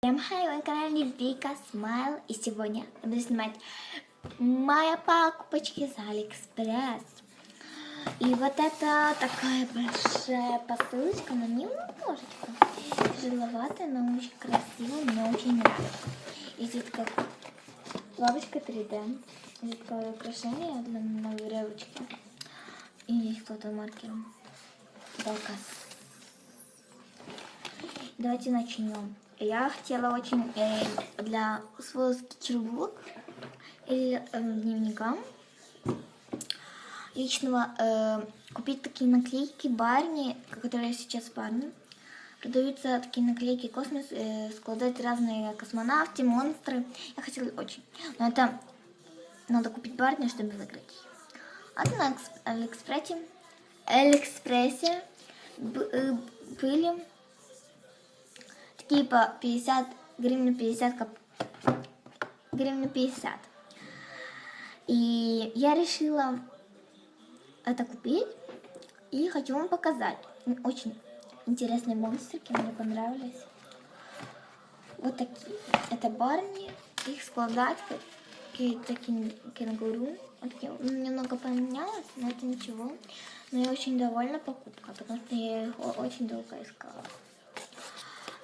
Всем хай, вы на канале Вика Смайл. И сегодня я буду снимать мои покупочки с Алиэкспресс. И вот это такая большая посылочка, но немножечко тяжеловатая, но очень красивая, мне очень нравится. И здесь как бабочка 3D. Здесь такое украшение для новой рыбочки. И здесь кто-то маркером. Заказ. Давайте начнем. Я хотела очень э, для своего скетчбук или э, дневника личного э, купить такие наклейки Барни, которые сейчас Барни. Продаются такие наклейки космос, э, складывать разные космонавты, монстры. Я хотела очень. Но это надо купить Барни, чтобы выиграть. А на Алиэкспрессе, Алиэкспрессе э, типа 50 гривен 50 кап... гривен 50. И я решила это купить и хочу вам показать. Очень интересные монстрики, мне понравились. Вот такие. Это Барни. Их складать какие-то кенгуру. Вот такие. Немного поменялось, но это ничего. Но я очень довольна покупкой, потому что я их очень долго искала.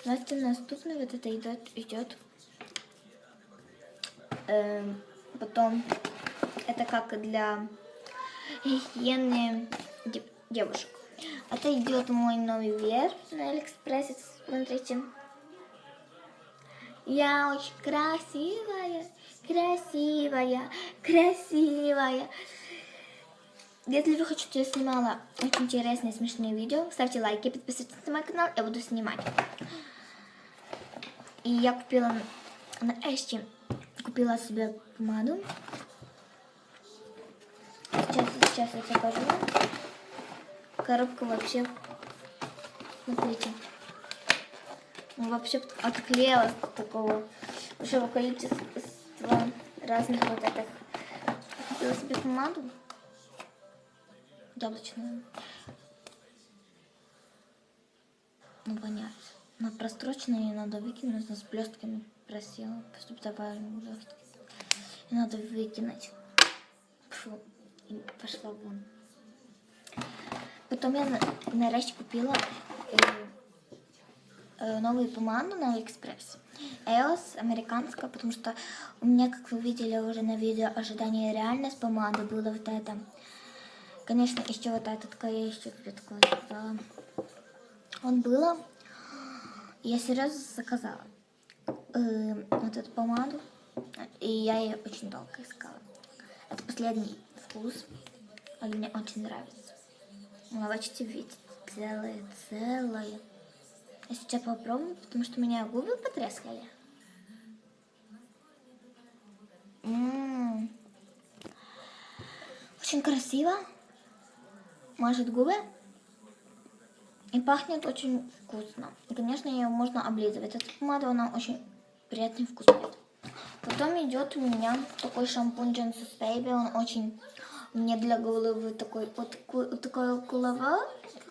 Настя наступный вот это идет, идет. Эм, потом это как для гигиены девушек. Это идет мой новый верх на Алиэкспрессе. Смотрите. Я очень красивая, красивая, красивая. Если вы хотите, я снимала очень интересные смешные видео, ставьте лайки, подписывайтесь на мой канал, я буду снимать. И я купила на Эшти, купила себе помаду. Сейчас, сейчас я покажу. Коробка вообще, смотрите, вообще отклеилась такого большого количества разных вот этих. Купила себе помаду яблочную. Ну, понятно. На прострочные надо выкинуть, с блестками просила, чтобы добавили блестки. И надо выкинуть. Фу, и пошла вон. Потом я нарешті купила э, э, новую помаду на Алиэкспресс. EOS американская, потому что у меня, как вы видели уже на видео, ожидание реальность помады было вот это. Конечно, еще вот этот такая еще такой. Да. Он было я серьезно заказала э, вот эту помаду, и я ее очень долго искала. Это последний вкус, он мне очень нравится. Можете видеть, целая, целая. Я сейчас попробую, потому что у меня губы потрескали. М -м -м. Очень красиво. Может губы? И пахнет очень вкусно. И, конечно, ее можно облизывать. Эта помада, она очень приятный вкус. Потом идет у меня такой шампунь Johnson's Baby. Он очень мне для головы такой, вот, вот такая голова,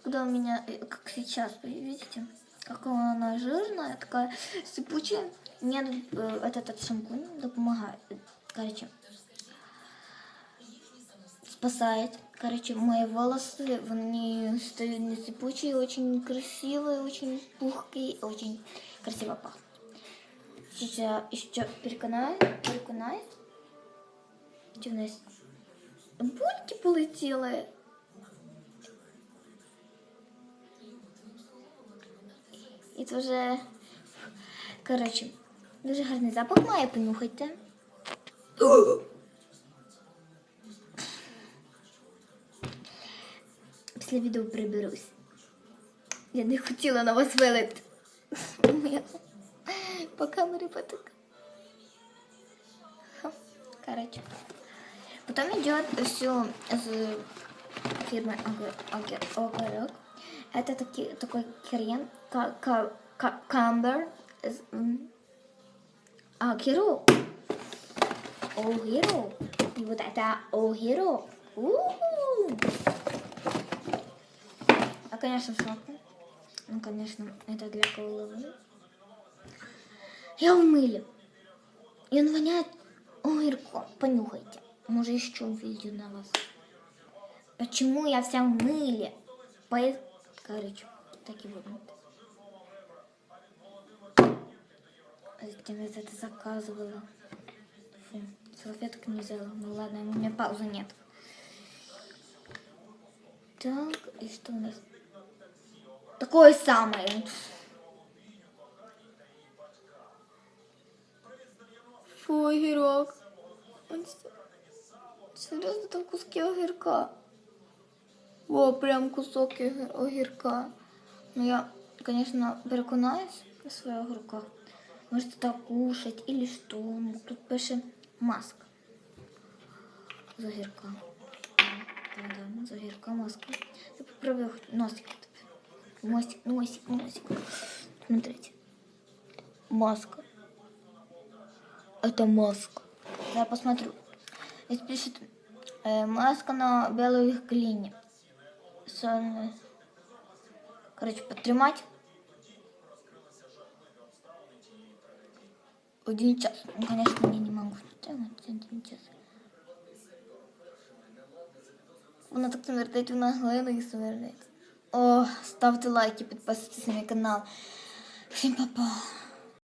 когда у меня, э, как сейчас, видите, какая она жирная, такая сыпучая. Мне э, этот, этот шампунь помогает. Короче, спасает. Короче, мои волосы, они стали не сыпучие, очень красивые, очень пухкие, очень красиво пахнут. Сейчас еще переконаю, переконаю. Что у нас? Бульки полетели. І це вже, коротше, дуже запах має, понюхайте. після відео приберусь. Я не хотіла на вас вилити. По камері поток. Короче. Потом идет все с фирмы Огорок. Это таки, такой крем Камбер. А, Хиро. О, Хиро. И вот это О, Хиро. конечно, сладко. Ну, конечно, это для головы. Я в мыле. И он воняет огурком. Понюхайте. Может, еще увидео на вас. Почему я вся в мыле? По... Короче, так и вот. Зачем я это заказывала? Фу, салфеток не взяла. Ну ладно, у меня паузы нет. Так, и что у нас? Такое самое. Фу, огірок. Он с- Серйозно, там куски огірка. О, прям кусок огір- огірка. Ну, я, конечно, переконаюсь на своих руках. Может, это кушать или что. Ну, тут пише маска. З огірка. Да, да, з огірка маска. Я попробую хоть носик. Носик, носик, носик. Смотрите. Маска. Это маска. Я посмотрю. Здесь пишет э, маска на белой глине. С- Короче, подтримать. Один час. Ну, конечно, я не могу тримати один час. Вона так смердить, вона глиною смердить. О, ставте лайки, підписуйтесь на мій канал. Всім па-па.